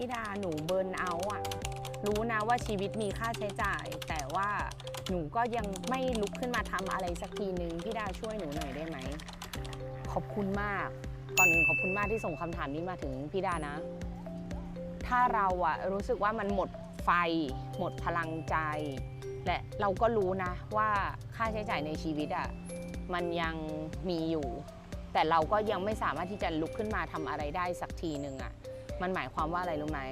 พี่ดาหนูเบิร์นเอาท์อะรู้นะว่าชีวิตมีค่าใช้จ่าย แต่ว่าหนูก็ยังไม่ลุกขึ้นมาทำอะไรสักทีนึงพี่ดาช่วยหนูหน่อยได้ไหม ขอบคุณมากก่อนอื่นขอบคุณมากที่ส่งคำถามนี้มาถึงพี่ดานะ ถ้าเราอะรู้สึกว่ามันหมดไฟ หมดพลังใจ และเราก็รู้นะว่าค่าใช้จ่ายในชีวิตอะมันยังมีอยู่ แต่เราก็ยังไม่สามารถที่จะลุกขึ้นมาทำอะไรได้สักทีหนึ่งอะ มันหมายความว่าอะไรรู้ไหม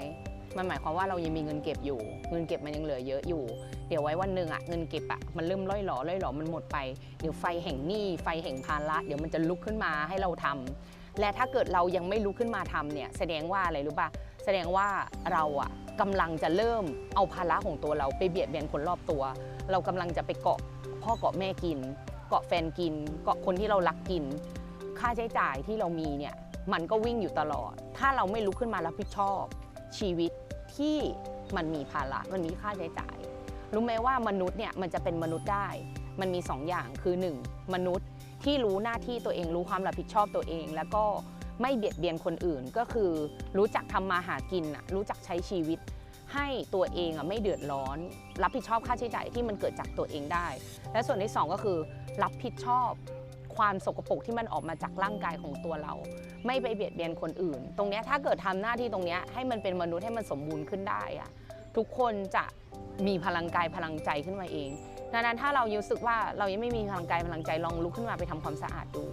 มันหมายความว่าเรายังมีเงินเก็บอยู่ เงินเก็บมันยังเหลือเยอะอยู่ เดี๋ยวไว้วันหนึ่งอะเงินเก็บอะมันเริ่มล่อยหลอล่อยหลอมันหมดไป เดี๋ยวไฟแห่งหนี้ไฟแห่งภาระเดี๋ยวมันจะลุกขึ้นมาให้เราทำและถ้าเกิดเรายังไม่ลุกขึ้นมาทำเนี่ยแสดงว่าอะไรรู้ป่ะ แสดงว่าเราอะกำลังจะเริ่มเอาภาระของตัวเราไปเบียดเบียนคนรอบตัว เรากำลังจะไปเกาะพ่อเกาะแม่กิน เกาะแฟนกิน เกาะคนที่เรารักกิน ค่าใช้จ่ายที่เรามีเนี่ย มันก็วิ่งอยู่ตลอด ถ้าเราไม่ลุกขึ้นมารับผิดชอบชีวิตที่มันมีภาระมันมีค่าใช้จ่าย รู้ไหมว่ามนุษย์เนี่ยมันจะเป็นมนุษย์ได้ มันมีสองอย่างคือ 1. มนุษย์ที่รู้หน้าที่ตัวเองรู้ความรับผิดชอบตัวเอง แล้วก็ไม่เบียดเบียนคนอื่นก็คือรู้จักทำมาหากินน่ะรู้จักใช้ชีวิต ให้ตัวเองอะไม่เดือดร้อน รับผิดชอบค่าใช้จ่ายที่มันเกิดจากตัวเองได้ และส่วนที่สองก็คือ รับผิดชอบ ความสกปรกที่มันออกมาจากร่างกายของตัวเรา ไม่ไปเบียดเบียนคนอื่น ตรงนี้ถ้าเกิดทำหน้าที่ตรงนี้ให้มันเป็นมนุษย์ให้มันสมบูรณ์ขึ้นได้อะทุกคนจะมีพลังกายพลังใจขึ้นมาเองดังนั้นถ้าเรารู้สึกว่าเรายังไม่มีพลังกายพลังใจลองลุกขึ้นมาไปทำความสะอาดดู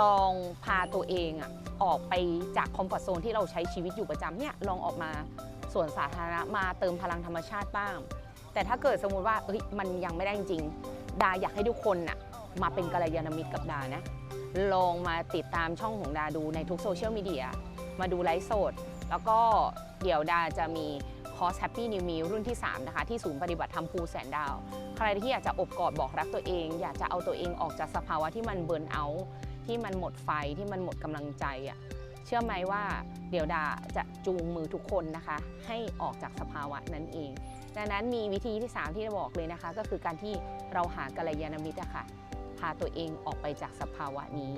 ลองพาตัวเองอะออกไปจากคอมฟอร์ทโซนที่เราใช้ชีวิตอยู่ประจำเนี่ยลองออกมาส่วนสาธารณะมาเติมพลังธรรมชาติบ้าง แต่ถ้าเกิดสมมุติว่าเอ้ยมันยังไม่ได้จริงๆดาอยากให้ทุกคนน่ะ มาเป็นกัลยาณมิตรกับดานะ ลองมาติดตามช่องของดาดูในทุกโซเชียลมีเดีย มาดูไลฟ์สด แล้วก็เดี๋ยวดาจะมีคอร์ส Happy New Me รุ่นที่ 3 นะคะ ที่ศูนย์ปฏิบัติธรรมภูแสนดาว ใครที่อยากจะอบกอดบอกรักตัวเอง อยากจะเอาตัวเองออกจากสภาวะที่มันเบิร์นเอาท์ที่มันหมดไฟที่มันหมดกำลังใจอะ่ะเชื่อไหมว่าเดี๋ยวดาจะจูงมือทุกคนนะคะ ให้ออกจากสภาวะนั้นเอง ดังนั้นมีวิธีที่ 3 ที่จะบอกเลยนะคะ ก็คือการที่เราหากัลยาณมิตรอะค่ะ พาตัวเองออกไปจากสภาวะนี้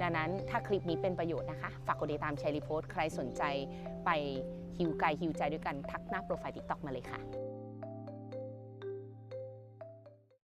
ดังนั้นถ้าคลิปนี้เป็นประโยชน์นะคะ ฝากกดติดตามแชร์รีโพสต์ใครสนใจไปฮิวกายฮิวใจด้วยกันทักหน้าโปรไฟล์ทิกตอกมาเลยค่ะ